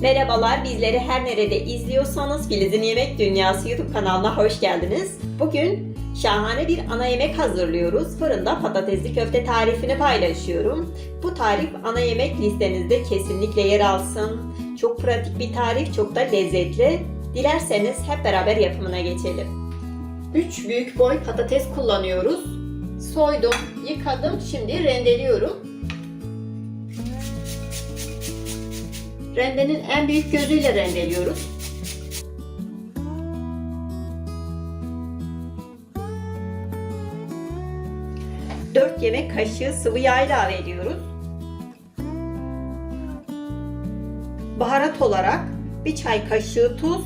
Merhabalar, bizleri her nerede izliyorsanız Filiz'in Yemek Dünyası YouTube kanalına hoş geldiniz. Bugün şahane bir ana yemek hazırlıyoruz. Fırında patatesli köfte tarifini paylaşıyorum. Bu tarif ana yemek listenizde kesinlikle yer alsın. Çok pratik bir tarif, çok da lezzetli. Dilerseniz hep beraber yapımına geçelim. 3 büyük boy patates kullanıyoruz. Soydum, yıkadım, şimdi rendeliyorum. Rendenin en büyük gözüyle rendeliyoruz. Dört yemek kaşığı sıvı yağ ilave ediyoruz. Baharat olarak bir çay kaşığı tuz,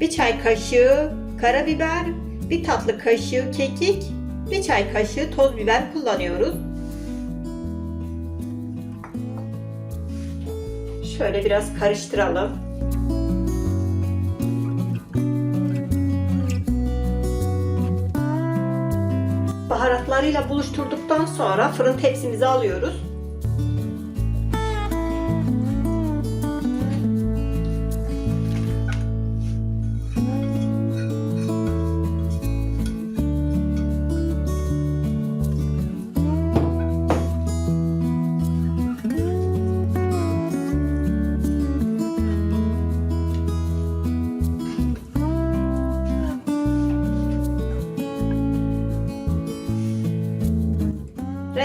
bir çay kaşığı karabiber, bir tatlı kaşığı kekik, bir çay kaşığı toz biber kullanıyoruz. Şöyle biraz karıştıralım. Baharatlarıyla buluşturduktan sonra fırın tepsimize alıyoruz.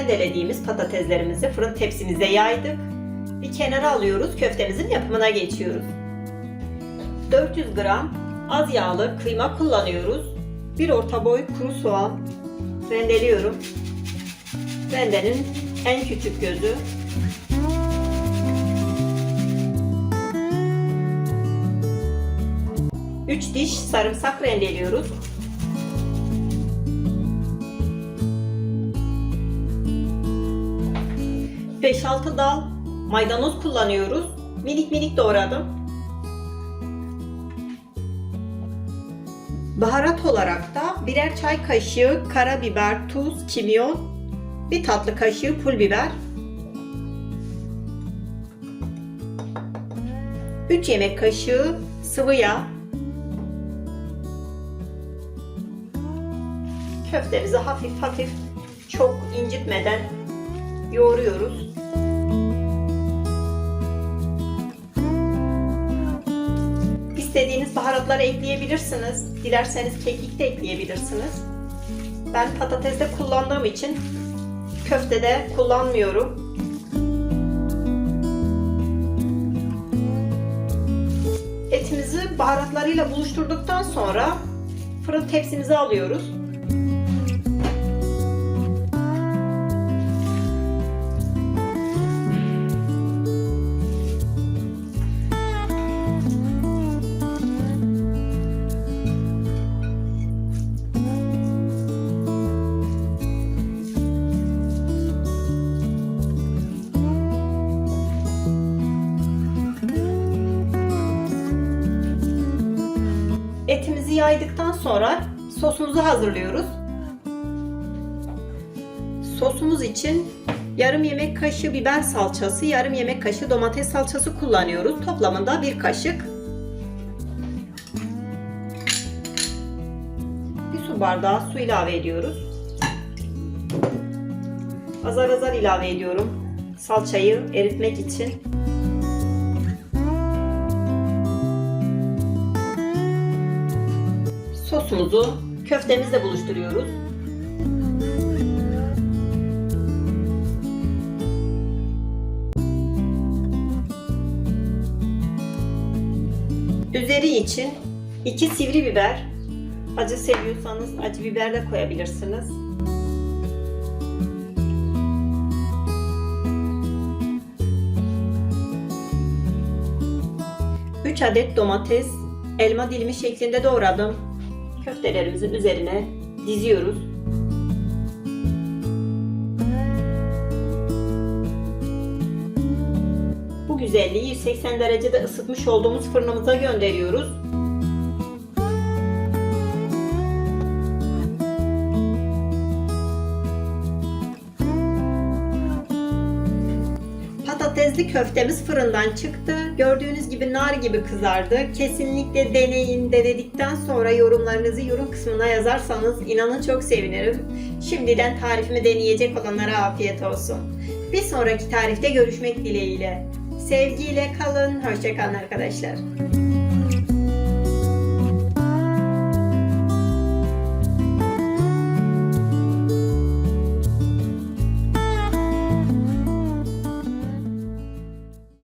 Rendelediğimiz patateslerimizi fırın tepsimize yaydık. Bir kenara alıyoruz, köftemizin yapımına geçiyoruz. 400 gram az yağlı kıyma kullanıyoruz. Bir orta boy kuru soğan rendeliyorum. Rendenin en küçük gözü. Üç diş sarımsak rendeliyoruz. 5-6 dal maydanoz kullanıyoruz. Minik minik doğradım. Baharat olarak da birer çay kaşığı karabiber, tuz, kimyon, bir tatlı kaşığı pul biber, 3 yemek kaşığı sıvı yağ, köftemizi hafif hafif çok incitmeden yoğuruyoruz. İstediğiniz baharatları ekleyebilirsiniz. Dilerseniz kekik de ekleyebilirsiniz. Ben patateste kullandığım için köftede kullanmıyorum. Etimizi baharatlarıyla buluşturduktan sonra fırın tepsimize alıyoruz. Yaydıktan sonra sosumuzu hazırlıyoruz. Sosumuz için yarım yemek kaşığı biber salçası, yarım yemek kaşığı domates salçası kullanıyoruz. Toplamında bir kaşık. Bir su bardağı su ilave ediyoruz. Azar azar ilave ediyorum. Salçayı eritmek için. Sosumuzu köftemizle buluşturuyoruz. Üzeri için 2 sivri biber. Acı seviyorsanız acı biber de koyabilirsiniz. Üç adet domates elma dilimi şeklinde doğradım. Köftelerimizin üzerine diziyoruz. Bu güzelliği 180 derecede ısıtmış olduğumuz fırınımıza gönderiyoruz. Patatesli köftemiz fırından çıktı. Gördüğünüz gibi nar gibi kızardı. Kesinlikle deneyin. Denedikten sonra yorumlarınızı yorum kısmına yazarsanız inanın çok sevinirim. Şimdiden tarifimi deneyecek olanlara afiyet olsun. Bir sonraki tarifte görüşmek dileğiyle. Sevgiyle kalın. Hoşçakalın arkadaşlar.